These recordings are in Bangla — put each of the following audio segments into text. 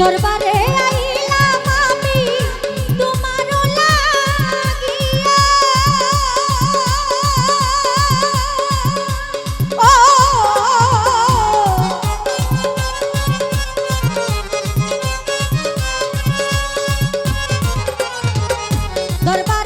দরবারে আইলাম আমি তোমার লাগিয়া। ও দরবার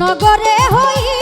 নগরে হই